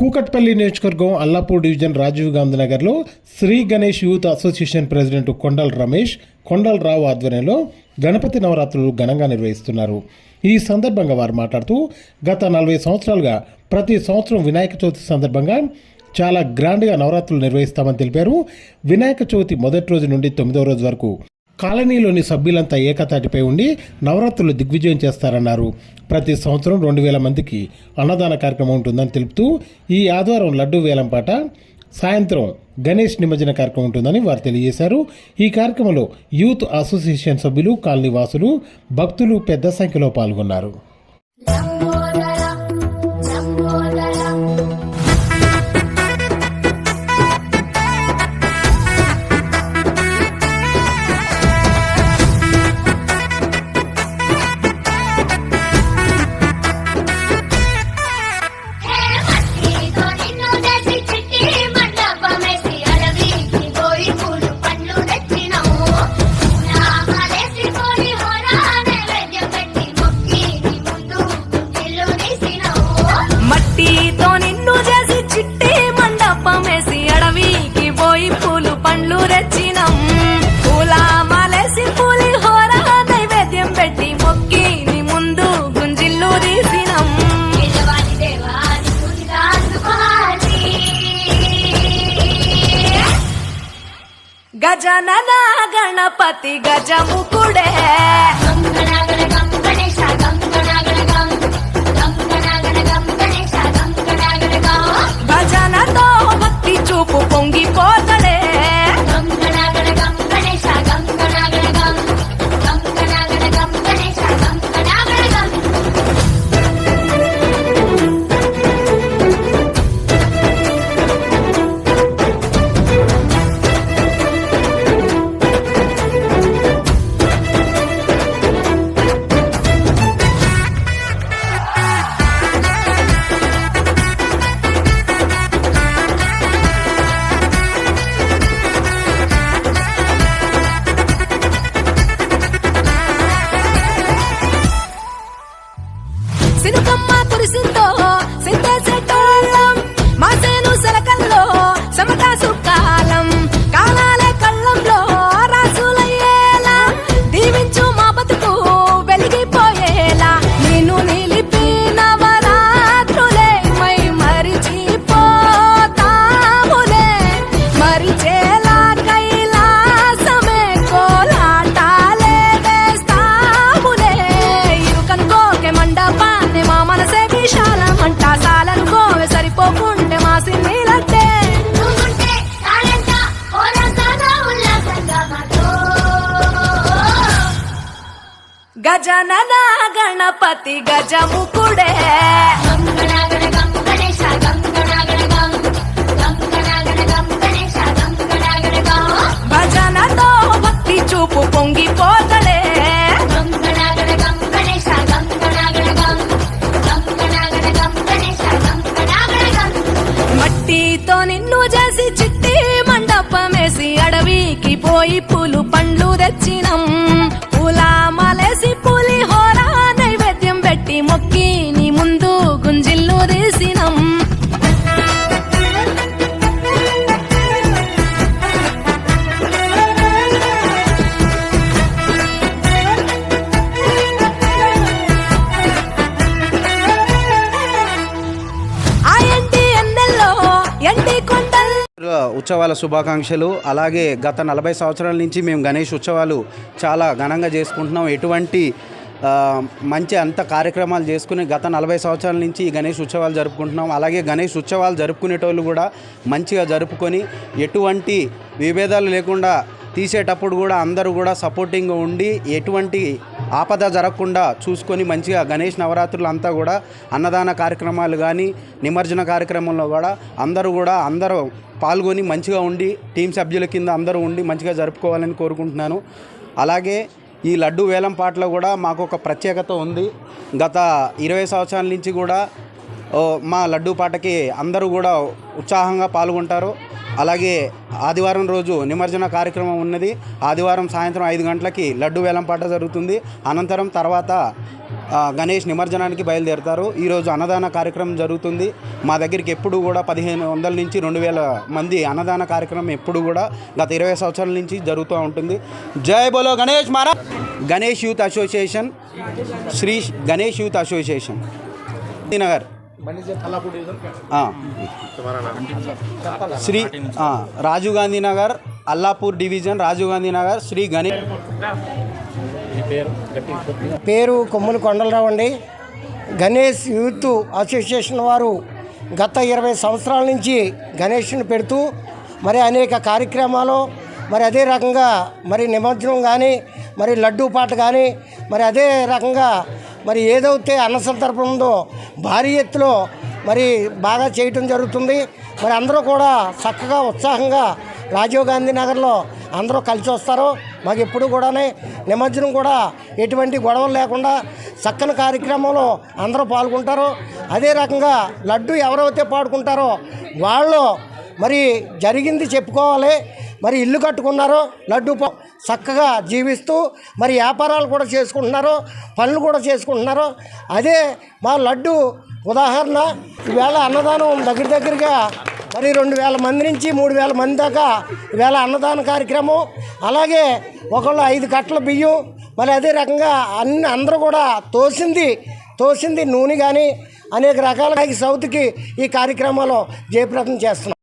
కూకట్పల్లి నియోజకవర్గం అల్లాపూర్ డివిజన్ రాజీవ్ గాంధీ నగర్లో Shri Ganesh youth association president Kondal Ramesh Kondal Rao ఆధ్వర్యంలో గణపతి నవరాత్రులు ఘనంగా నిర్వహిస్తున్నారు. ఈ సందర్భంగా వారు మాట్లాడుతూ గత నలభై సంవత్సరాలుగా ప్రతి సంవత్సరం వినాయక చవితి సందర్భంగా చాలా గ్రాండ్గా నవరాత్రులు నిర్వహిస్తామని తెలిపారు. వినాయక చవితి మొదటి రోజు నుండి తొమ్మిదవ రోజు వరకు కాలనీలోని సభ్యులంతా ఏకతాటిపై ఉండి నవరాత్రులు దిగ్విజయం చేస్తారన్నారు. ప్రతి సంవత్సరం రెండు వేల మందికి అన్నదాన కార్యక్రమం ఉంటుందని తెలుపుతూ ఈ ఆదివారం లడ్డు వేలం పాట సాయంత్రం గణేష్ నిమజ్జన కార్యక్రమం ఉంటుందని వారు తెలియజేశారు. ఈ కార్యక్రమంలో యూత్ అసోసియేషన్ సభ్యులు కాలనీ వాసులు భక్తులు పెద్ద సంఖ్యలో పాల్గొన్నారు. గజనన గణపతి గజముకుడే గజనన గణపతి గజముకుడే. భజనతో భక్తి చూపు పొంగిపోతడే మట్టితో నిన్ను చేసి చిట్టి మండపమేసి అడవికి పోయి పూలు పండ్లు తెచ్చినం. ఉత్సవాల శుభాకాంక్షలు. అలాగే గత నలభై సంవత్సరాల నుంచి మేము గణేష్ ఉత్సవాలు చాలా ఘనంగా చేసుకుంటున్నాం. ఎటువంటి మంచి అంత కార్యక్రమాలు చేసుకుని గత నలభై సంవత్సరాల నుంచి ఈ గణేష్ ఉత్సవాలు జరుపుకుంటున్నాం. అలాగే గణేష్ ఉత్సవాలు జరుపుకునేటోళ్ళు కూడా మంచిగా జరుపుకొని ఎటువంటి విభేదాలు లేకుండా తీసేటప్పుడు కూడా అందరూ కూడా సపోర్టింగ్గా ఉండి ఎటువంటి ఆపద జరగకుండా చూసుకొని మంచిగా గణేష్ నవరాత్రులు అంతా కూడా అన్నదాన కార్యక్రమాలు కానీ నిమజ్జన కార్యక్రమంలో కూడా అందరూ కూడా అందరూ పాల్గొని మంచిగా ఉండి టీం సభ్యుల కింద అందరూ ఉండి మంచిగా జరుపుకోవాలని కోరుకుంటున్నాను. అలాగే ఈ లడ్డు వేలం పాటలో కూడా మాకు ఒక ప్రత్యేకత ఉంది. గత ఇరవై సంవత్సరాల నుంచి కూడా మా లడ్డు పాటకి అందరూ కూడా ఉత్సాహంగా పాల్గొంటారు. అలాగే ఆదివారం రోజు నిమజ్జన కార్యక్రమం ఉన్నది. ఆదివారం సాయంత్రం ఐదు గంటలకి లడ్డు వేలంపాట జరుగుతుంది. అనంతరం తర్వాత గణేష్ నిమజ్జనానికి బయలుదేరుతారు. ఈరోజు అన్నదాన కార్యక్రమం జరుగుతుంది. మా దగ్గరికి ఎప్పుడు కూడా పదిహేను వందల నుంచి రెండు వేల మంది అన్నదాన కార్యక్రమం ఎప్పుడు కూడా గత ఇరవై సంవత్సరాల నుంచి జరుగుతూ ఉంటుంది. జై బోలో గణేష్ మారా Ganesh youth association Shri Ganesh youth association. Nagar. Shri ఆ, రాజీవ్ గాంధీ నగర్ అల్లాపూర్ డివిజన్ రాజీవ్ గాంధీ నగర్ శ్రీ గణేష్. పేరు? కొమ్ముల కొండలరావు అండి. గణేష్ యూత్ అసోసియేషన్ వారు గత ఇరవై సంవత్సరాల నుంచి గణేష్ని పెడుతూ మరి అనేక కార్యక్రమాలు మరి అదే రకంగా మరి నిమజ్జనం కానీ మరి లడ్డూ పాట కానీ మరి అదే రకంగా మరి ఏదైతే అన్న సందర్భం ఉందో భారీ ఎత్తులో మరి బాగా చేయటం జరుగుతుంది. మరి అందరూ కూడా చక్కగా ఉత్సాహంగా రాజీవ్ గాంధీ నగర్లో అందరూ కలిసి వస్తారు. మాకు ఎప్పుడు కూడానే నిమజ్జనం కూడా ఎటువంటి గొడవలు లేకుండా చక్కని కార్యక్రమంలో అందరూ పాల్గొంటారు. అదే రకంగా లడ్డు ఎవరైతే పాడుకుంటారో వాళ్ళు మరి జరిగింది చెప్పుకోవాలి. మరి ఇల్లు కట్టుకున్నారో. లడ్డు ప- చక్కగా జీవిస్తూ మరి వ్యాపారాలు కూడా చేసుకుంటున్నారు పనులు కూడా చేసుకుంటున్నారు అదే మా లడ్డు ఉదాహరణ. ఈవేళ అన్నదానం దగ్గర దగ్గరగా మరి రెండు వేల మంది నుంచి మూడు వేల మంది దాకా ఈవేళ అన్నదాన కార్యక్రమం. అలాగే ఒకళ్ళు ఐదు కట్టల బియ్యం మరి అదే రకంగా అన్ని అందరూ కూడా తోసింది తోసింది నూనె కానీ అనేక రకాల సౌత్కి ఈ కార్యక్రమాలు జయప్రదం చేస్తున్నాం.